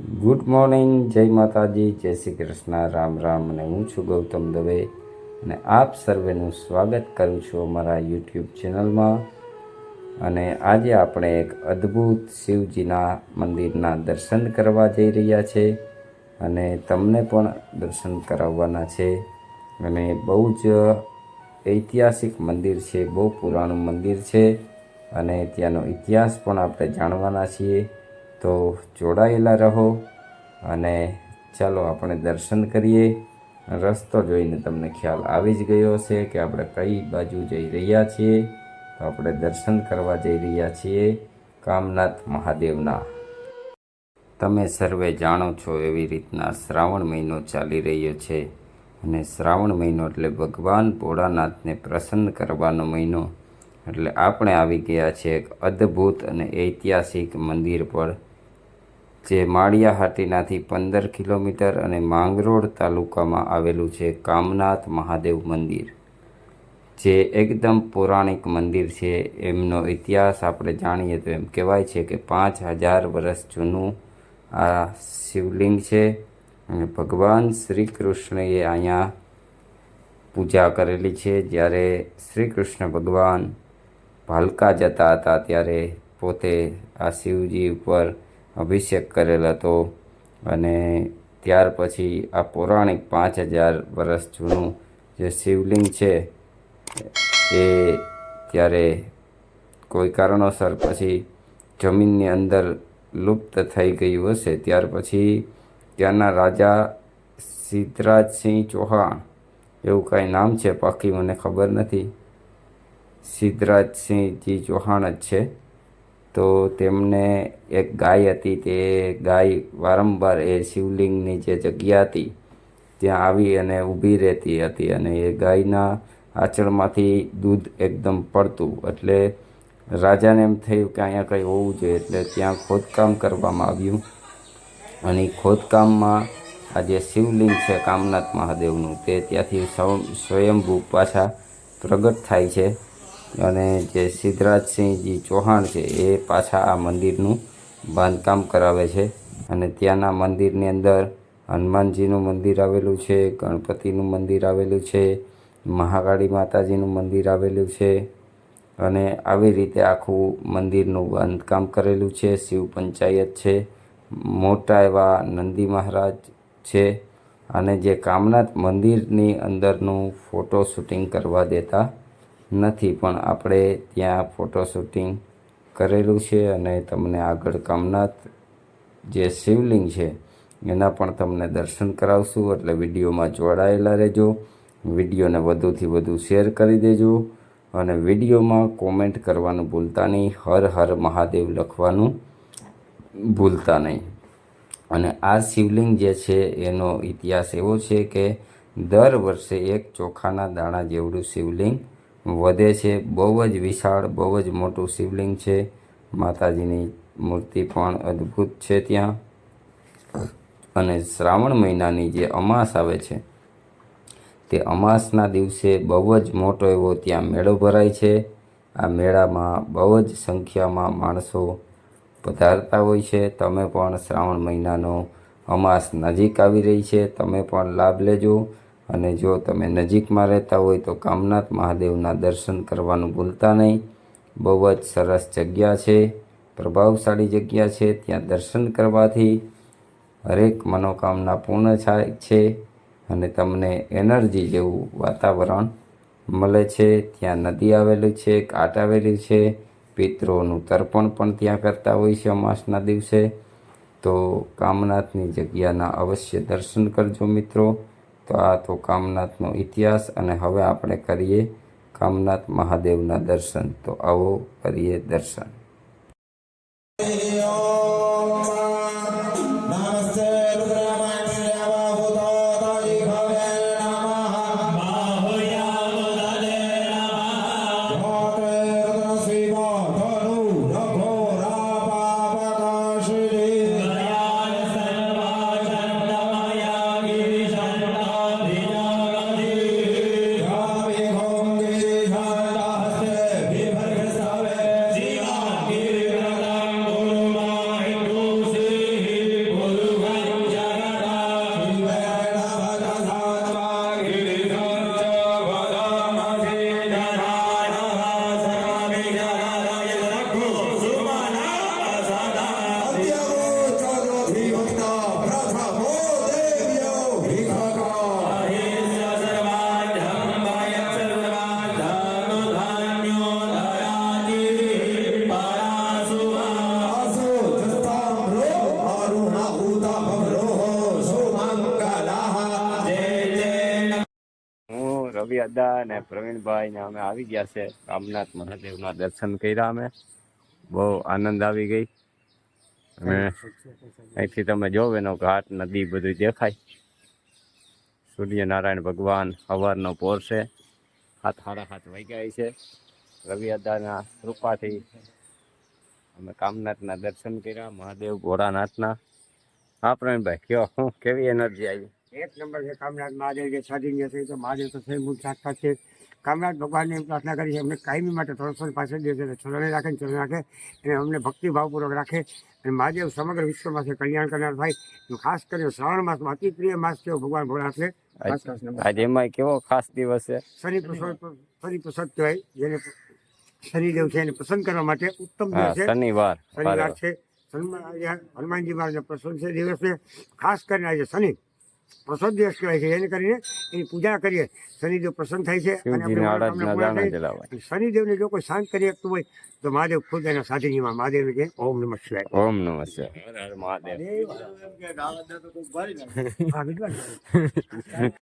Good morning, જય માતાજી, જય શ્રી કૃષ્ણ, રામ રામ અને હું છું ગૌતમ દવે અને આપ સર્વેનું સ્વાગત કરું છું અમારા યુટ્યુબ ચેનલમાં. અને આજે આપણે એક અદ્ભુત શિવજીના મંદિરના દર્શન કરવા જઈ રહ્યા છે અને તમને પણ દર્શન કરાવવાના છે. અને બહુ જ ઐતિહાસિક મંદિર છે, બહુ પુરાણું મંદિર છે અને ત્યાંનો ઇતિહાસ પણ આપણે જાણવાના છીએ. તો જોડાયેલા રહો અને ચાલો આપણે દર્શન કરીએ. રસ્તો જોઈને તમને ખ્યાલ આવી જ ગયો હશે કે આપણે કઈ બાજુ જઈ રહ્યા છીએ. તો આપણે દર્શન કરવા જઈ રહ્યા છીએ કામનાથ મહાદેવના. તમે સર્વે જાણો છો એવી રીતના શ્રાવણ મહિનો ચાલી રહ્યો છે અને શ્રાવણ મહિનો એટલે ભગવાન ભોળાનાથને પ્રસન્ન કરવાનો મહિનો. એટલે આપણે આવી ગયા છે એક અદ્ભુત અને ઐતિહાસિક મંદિર પર. જે માળિયા હાટીનાથી પંદર કિલોમીટર અને માંગરોળ તાલુકામાં આવેલું છે, કામનાથ મહાદેવ મંદિર. જે એકદમ પૌરાણિક મંદિર છે, એમનો ઇતિહાસ આપણે જાણીએ તો એમ કહેવાય છે કે પાંચ હજાર વર્ષ જૂનું આ શિવલિંગ છે અને ભગવાન શ્રી કૃષ્ણએ અહીંયા પૂજા કરેલી છે. જ્યારે શ્રી કૃષ્ણ ભગવાન ભાલકા જતા હતા, ત્યારે પોતે આ શિવજી ઉપર અભિષેક કરેલ હતો અને ત્યાર પછી આ પૌરાણિક પાંચ હજાર વર્ષ જૂનું જે શિવલિંગ છે, એ ત્યારે કોઈ કારણોસર પછી જમીનની અંદર લુપ્ત થઈ ગયું હશે. ત્યાર પછી ત્યાંના રાજા સિદ્ધરાજસિંહ ચૌહાણ, એવું કાંઈ નામ છે પાકી મને ખબર નથી. સિદ્ધરાજસિંહજી ચૌહાણ જ છે. તો તેમને એક ગાય હતી, તે ગાય વારંવાર એ શિવલિંગની જે જગ્યા હતી, ત્યાં આવી અને ઊભી રહેતી હતી અને એ ગાયના આંચળમાંથી દૂધ એકદમ પડતું. એટલે રાજાને એમ થયું કે અહીંયા કંઈ હોવું જોઈએ, એટલે ત્યાં ખોદકામ કરવામાં આવ્યું. અને ખોદકામમાં આ જે શિવલિંગ છે કામનાથ મહાદેવનું, તે ત્યાંથી સ્વ- સ્વયંભૂ પાછા પ્રગટ થાય છે. અને જે સિદ્ધરાજસિંહજી ચૌહાણ છે, એ પાછા આ મંદિરનું બાંધકામ કરાવે છે. અને ત્યાંના મંદિરની અંદર હનુમાનજીનું મંદિર આવેલું છે, ગણપતિનું મંદિર આવેલું છે, મહાકાળી માતાજીનું મંદિર આવેલું છે. અને આવી રીતે આખું મંદિરનું બાંધકામ કરેલું છે, શિવ પંચાયત છે, મોટા એવા નંદી મહારાજ છે. અને જે કામનાથ મંદિરની અંદરનું ફોટો શૂટિંગ કરવા દેતા નથી, પણ આપણે ત્યાં ફોટો શૂટિંગ કરેલું છે અને તમને આગળ કામનાથ જે શિવલિંગ છે, એના પણ તમને દર્શન કરાવશું. એટલે વિડીયોમાં જોડાયેલા રહેજો, વિડીયોને વધુથી વધુ શેર કરી દેજો અને વિડીયોમાં કોમેન્ટ કરવાનું ભૂલતા નહીં, હર હર મહાદેવ લખવાનું ભૂલતા નહીં. અને આ શિવલિંગ જે છે, એનો ઇતિહાસ એવો છે કે દર વર્ષે એક ચોખાના દાણા જેવડું શિવલિંગ વધે છે. બહુ જ વિશાળ, બહુ જ મોટું શિવલિંગ છે. માતાજીની મૂર્તિ પણ અદ્ભુત છે ત્યાં. અને શ્રાવણ મહિનાની જે અમાસ આવે છે, તે અમાસના દિવસે બહુ જ મોટો એવો ત્યાં મેળો ભરાય છે. આ મેળામાં બહુ જ સંખ્યામાં માણસો પધારતા હોય છે. તમે પણ શ્રાવણ મહિનાનો અમાસ નજીક આવી રહી છે. તમે પણ લાભ લેજો. અને જો તમે નજીકમાં રહેતા હોય તો કામનાથ મહાદેવના દર્શન કરવાનું ભૂલતા નહીં. બહુ જ સરસ જગ્યા છે, પ્રભાવશાળી જગ્યા છે. ત્યાં દર્શન કરવાથી હરેક મનોકામના પૂર્ણ થાય છે અને તમને એનર્જી જેવું વાતાવરણ મળે છે. ત્યાં નદી આવેલી છે કાટ આવેલી છે પિત્રોનું તર્પણ પણ ત્યાં કરતા હોય છે અમાસના દિવસે. તો કામનાથની જગ્યાના અવશ્ય દર્શન કરજો મિત્રો. તો આ તો કામનાથનો ઇતિહાસ અને હવે આપણે કરીએ કામનાથ મહાદેવના દર્શન. તો આવો કરીએ દર્શન. રવિ અદા અને પ્રવીણભાઈ ને અમે આવી ગયા છે કામનાથ મહાદેવના દર્શન કર્યા અમે. બહુ આનંદ આવી ગઈ. અહીંથી તમે જોવો એનો ઘાટ, નદી બધું દેખાય. સૂર્યનારાયણ ભગવાન સવારનો પોર છે. હાથ હાડા હાથ વાગ્યા છે. રવિ અદાના કૃપાથી અમે કામનાથના દર્શન કર્યા, મહાદેવ ભોળાનાથના. હા પ્રવીણભાઈ, કયો? કેવી એનર્જી આવી? એક નંબર છે કામરાજ મહાદેવ જે સાધીન્ય છે તો મહાદેવ તો મૂળ સાક્ષાત છે. કામરાજ ભગવાનની પ્રાર્થના કરી છે અમને કાયમી માટે ત્રણસો પાસે દે છે ચરણે રાખે ને રાખે અને અમને ભક્તિભાવપૂર્વક રાખે. અને મહાદેવ સમગ્ર વિશ્વમાં છે કલ્યાણ કરનાર ભાઈ. ખાસ કરીને શ્રાવણ માસમાં અતિ પ્રિય માસ છે ભગવાન ભોળા છે? આજે એમાં કેવો ખાસ દિવસ છે? શનિ પ્રસાદ શનિ પ્રસાદ કહેવાય જેને શનિદેવ છે એને પસંદ કરવા માટે ઉત્તમ દિવસ છે. શનિવાર શનિવાર છે. હનુમાનજી મહારાજનો પ્રસન્ન છે દિવસે ખાસ કરીને આજે શનિ. પ્રસન્ન દિવસ કહેવાય છે. એને કરીને એની પૂજા કરીએ. શનિદેવ પ્રસન્ન થાય છે અને શનિદેવને જો કોઈ શાંત કરી શકતું હોય તો મહાદેવ ખુદ એના સાધનીમાં મહાદેવ કે ઓમ નમઃ શિવાય. ઓમ નમઃ શિવાય. મહાદેવ.